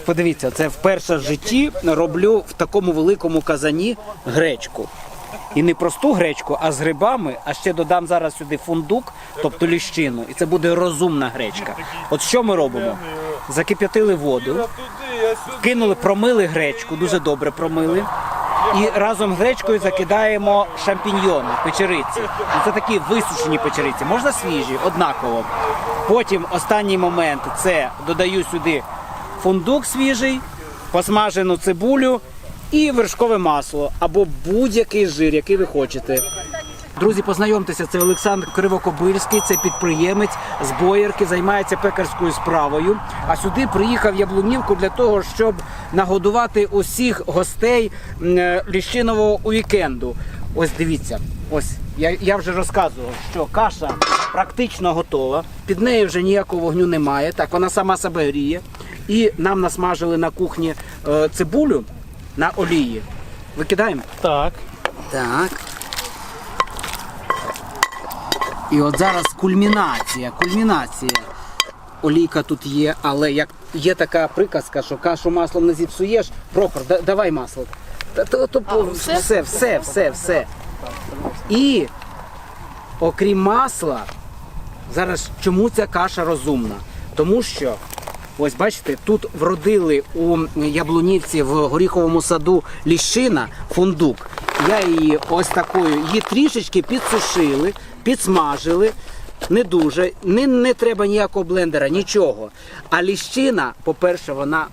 подивіться, це вперше в житті роблю в такому великому казані гречку. І не просту гречку, а з грибами, а ще додам зараз сюди фундук, тобто ліщину. І це буде розумна гречка. От що ми робимо? Закип'ятили воду, кинули, промили гречку, дуже добре промили. І разом з гречкою закидаємо шампіньйони, печериці. І це такі висушені печериці. Можна свіжі, однаково. Потім останній момент це додаю сюди фундук свіжий, посмажену цибулю і вершкове масло або будь-який жир, який ви хочете. Друзі, познайомтеся, це Олександр Кривокобильський, це підприємець з Боярки, займається пекарською справою. А сюди приїхав Яблунівку для того, щоб нагодувати усіх гостей е, ліщинового вікенду. Ось дивіться, ось я, я вже розказував, що каша практично готова. Під нею вже ніякого вогню немає. Так, вона сама себе гріє. І нам насмажили на кухні е, цибулю на олії. Викидаємо? Так. Так. І от зараз кульмінація, кульмінація. Олійка тут є, але як є така приказка, що кашу маслом не зіпсуєш, Прохор, да- давай масло. Та, то, то, по- все, все, все, все. І окрім масла, зараз чому ця каша розумна? Тому що, ось бачите, тут вродили у Яблунівці в горіховому саду ліщина, фундук. Я її ось такою, її трішечки підсушили, підсмажили. Не дуже, не, не треба ніякого блендера, нічого. А ліщина, по-перше, вона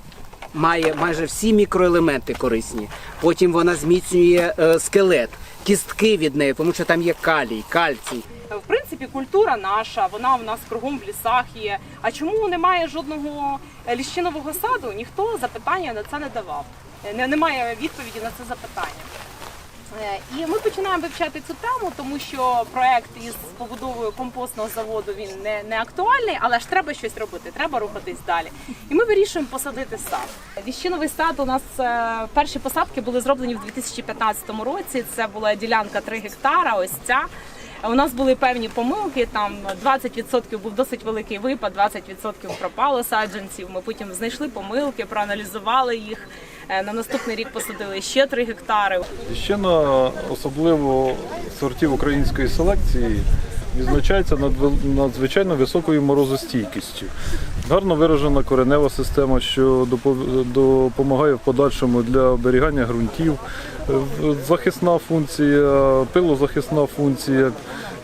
має майже всі мікроелементи корисні. Потім вона зміцнює е, скелет, кістки від неї, тому що там є калій, кальцій. В принципі, культура наша, вона в нас кругом в лісах є. А чому немає жодного е, ліщинового саду? Ніхто запитання на це не давав. Е, немає відповіді на це запитання. Е, І ми починаємо вивчати цю тему, тому що проект із побудовою компостного заводу він не, не актуальний, але ж треба щось робити, треба рухатись далі. І ми вирішуємо посадити сад. Віщиновий сад у нас е, перші посадки були зроблені в 2015 році. Це була ділянка 3 гектара. Ось ця. У нас були певні помилки. Там 20% був досить великий випад, 20% пропало саджанців. Ми потім знайшли помилки, проаналізували їх. Е, На наступний рік посадили ще 3 гектари. Ще на особливо сортів української селекції, відзначається надзвичайно високою морозостійкістю. Гарно виражена коренева система, що допомагає в подальшому для оберігання ґрунтів, захисна функція, пилозахисна функція,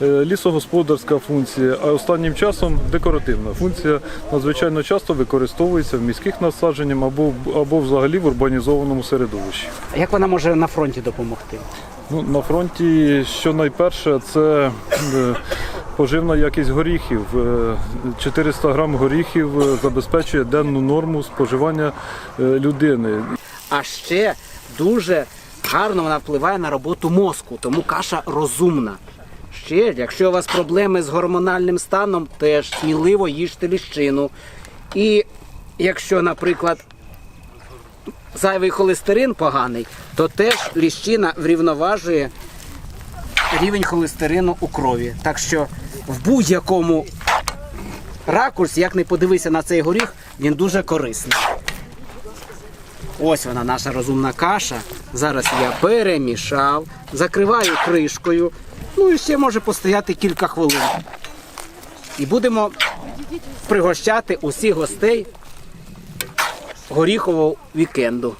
е, лісогосподарська функція, а останнім часом декоративна функція надзвичайно часто використовується в міських насадженнях або, або взагалі в урбанізованому середовищі. Як вона може на фронті допомогти? Ну, на фронті що найперше це е, поживна якість горіхів. Е, 400 грам горіхів е, забезпечує денну норму споживання е, людини. А ще дуже гарно вона впливає на роботу мозку, тому каша розумна. Ще, якщо у вас проблеми з гормональним станом, теж сміливо їжте ліщину. І якщо, наприклад, зайвий холестерин поганий, то теж ліщина врівноважує рівень холестерину у крові. Так що в будь-якому ракурсі, як не подивися на цей горіх, він дуже корисний. Ось вона, наша розумна каша. Зараз я перемішав, закриваю кришкою. Ну і ще може постояти кілька хвилин. І будемо пригощати усіх гостей горіхового вікенду.